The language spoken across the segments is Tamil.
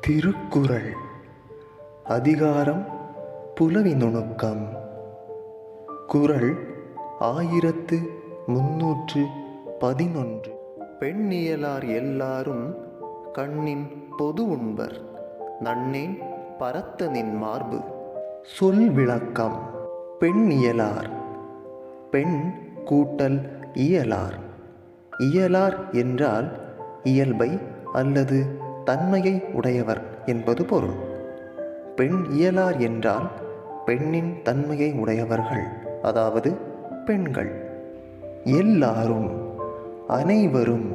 திருக்குறள் அதிகாரம் புலவி நுணுக்கம் குறள் ஆயிரத்து முன்னூற்று பதினொன்று. பெண்ணியலார் எல்லாரும் கண்ணின் பொது உண்பர் நன்னேன் பரத்தனின் மார்பு. சொல் விளக்கம் பெண்ணியலார் பெண் கூட்டல் இயலார். இயலார் என்றால் இயல்பை அல்லது தன்மையை உடையவர் என்பது பொருள். பெண் இயலார் என்றால் பெண்ணின் தன்மையை உடையவர்கள் அதாவது பெண்கள். எல்லாரும் அனைவரும்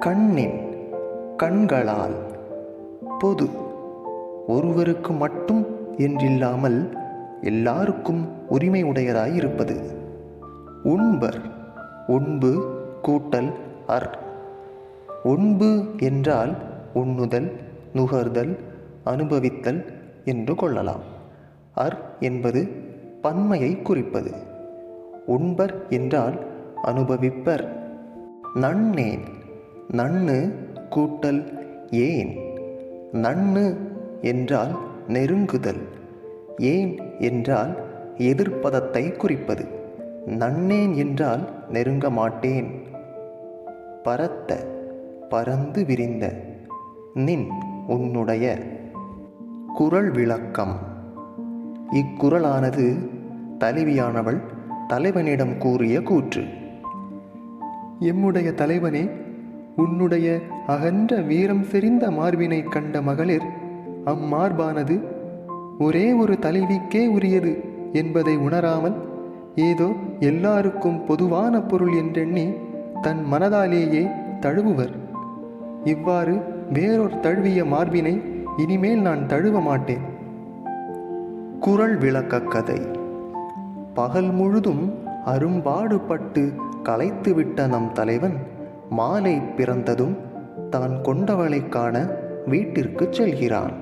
கண்ணின் கண்களால் பொது. ஒருவருக்கு மட்டும் என்றில்லாமல் எல்லாருக்கும் உரிமை உடையதாய் இருப்பது உண்பர் உண்பு கூட்டல் அர். உண்பு என்றால் உண்ணுதல் நுகர்தல் அனுபவித்தல் என்று கொள்ளலாம். அர் என்பது பன்மையை குறிப்பது. உண்பர் என்றால் அனுபவிப்பர். நன்னேன். நன்னு கூட்டல் ஏன். நன்னு என்றால் நெருங்குதல். ஏன் என்றால் எதிர்ப்பதத்தை குறிப்பது. நன்னேன் என்றால் நெருங்க மாட்டேன். பரத்த பரந்து விரிந்த. நின் உன்னுடைய குறள் விளக்கம். இக்குரலானது தலைவியானவள் தலைவனிடம் கூறிய கூற்று. எம்முடைய தலைவனே உன்னுடைய அகன்ற வீரம் செறிந்த மார்பினை கண்ட மகளிர் அம்மார்பானது ஒரே ஒரு தலைவிக்கே உரியது என்பதை உணராமல் ஏதோ எல்லாருக்கும் பொதுவான பொருள் என்றெண்ணி தன் மனதாலேயே தழுவுவர். இவ்வாறு வேறொரு தழுவிய மார்பினை இனிமேல் நான் தழுவ மாட்டேன். குரல் விளக்க கதை. பகல் முழுதும் அரும்பாடுபட்டு களைத்துவிட்ட நம் தலைவன் மாலை பிறந்ததும் தான் கொண்டவளை காண வீட்டிற்குச் செல்கிறான்.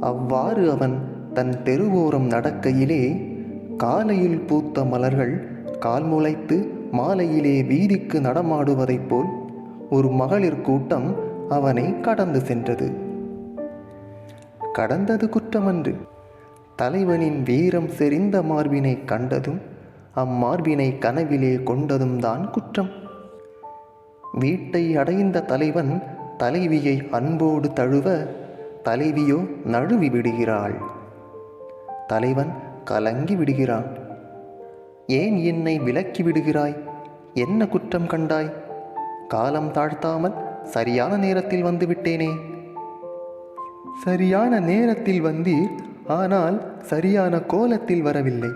அவ்வாறு அவன் தன் தெருவோரம் நடக்கையிலே காலையில் பூத்த மலர்கள் கால் முளைத்து மாலையிலே வீதிக்கு நடமாடுவதைப் போல் ஒரு மகளிர் கூட்டம் அவனை கடந்து சென்றது. கடந்தது குற்றமன்று. தலைவனின் வீரம் செறிந்த மார்பினை கண்டதும் அம்மார்பினை கனவிலே கொண்டதும் தான் குற்றம். வீட்டை அடைந்த தலைவன் தலைவியை அன்போடு தழுவ தலைவியோ நழுவி விடுகிறாள். தலைவன் கலங்கி விடுகிறான். ஏன் என்னை விலக்கி விடுகிறாய்? என்ன குற்றம் கண்டாய்? காலம் தாழ்த்தாமல் சரியான நேரத்தில் வந்து விட்டேனே சரியான நேரத்தில் வந்தீர் ஆனால் சரியான கோலத்தில் வரவில்லை.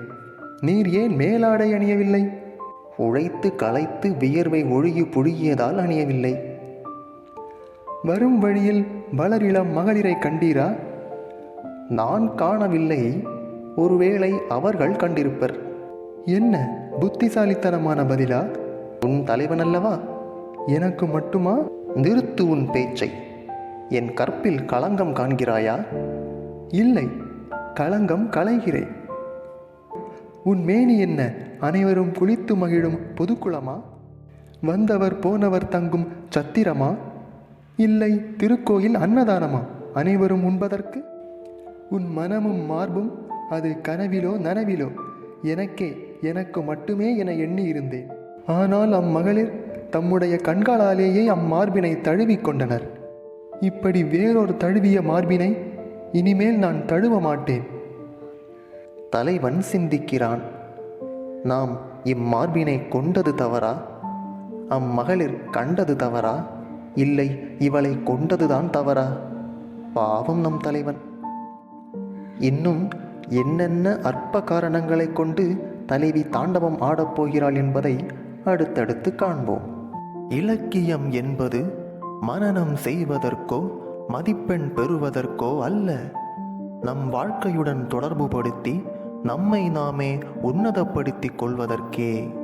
நீர் ஏன் மேலாடை அணியவில்லை? உழைத்து களைத்து வியர்வை ஒழுகி புழுகியதால் அணியவில்லை. வரும் வழியில் வளரிளம் மகளிரை கண்டீரா? நான் காணவில்லை. ஒருவேளை அவர்கள் கண்டிருப்பர். என்ன புத்திசாலித்தனமான பதிலா? உன் தலைவன் அல்லவா? எனக்கு மட்டுமா? நிறுத்து உன் பேச்சை. என் கற்பில் களங்கம் காண்கிறாயா? இல்லை களங்கம் களைகிறேன். உன் மேனி என்ன? அனைவரும் குளித்து மகிழும் பொதுக்குளமா? வந்தவர் போனவர் தங்கும் சத்திரமா? இல்லை திருக்கோயில் அன்னதானமா? அனைவரும் உண்பதற்கு? உன் மனமும் மார்பும் அது கனவிலோ நனவிலோ? எனக்கே எனக்கு மட்டுமே என எண்ணி இருந்தேன் ஆனால் அம்மகளிர் தம்முடைய கண்களாலேயே அம்மார்பினை தழுவிக் கொண்டனர். இப்படி வேறொரு தழுவிய மார்பினை இனிமேல் நான் தழுவ மாட்டேன். தலைவன் சிந்திக்கிறான். நாம் இம்மார்பினை கொண்டது தவறா? அம்மகளிர் கண்டது தவறா? இல்லை இவளை கொண்டதுதான் தவறா? பாவம் நம் தலைவன். இன்னும் என்னென்ன அற்ப காரணங்களைக் கொண்டு தலைவி தாண்டவம் ஆடப்போகிறாள் என்பதை அடுத்தடுத்து காண்போம். இலக்கியம் என்பது மனநம் செய்வதற்கோ மதிப்பெண் பெறுவதற்கோ அல்ல. நம் வாழ்க்கையுடன் தொடர்புபடுத்தி நம்மை நாமே உன்னதப்படுத்திக் கொள்வதற்கே.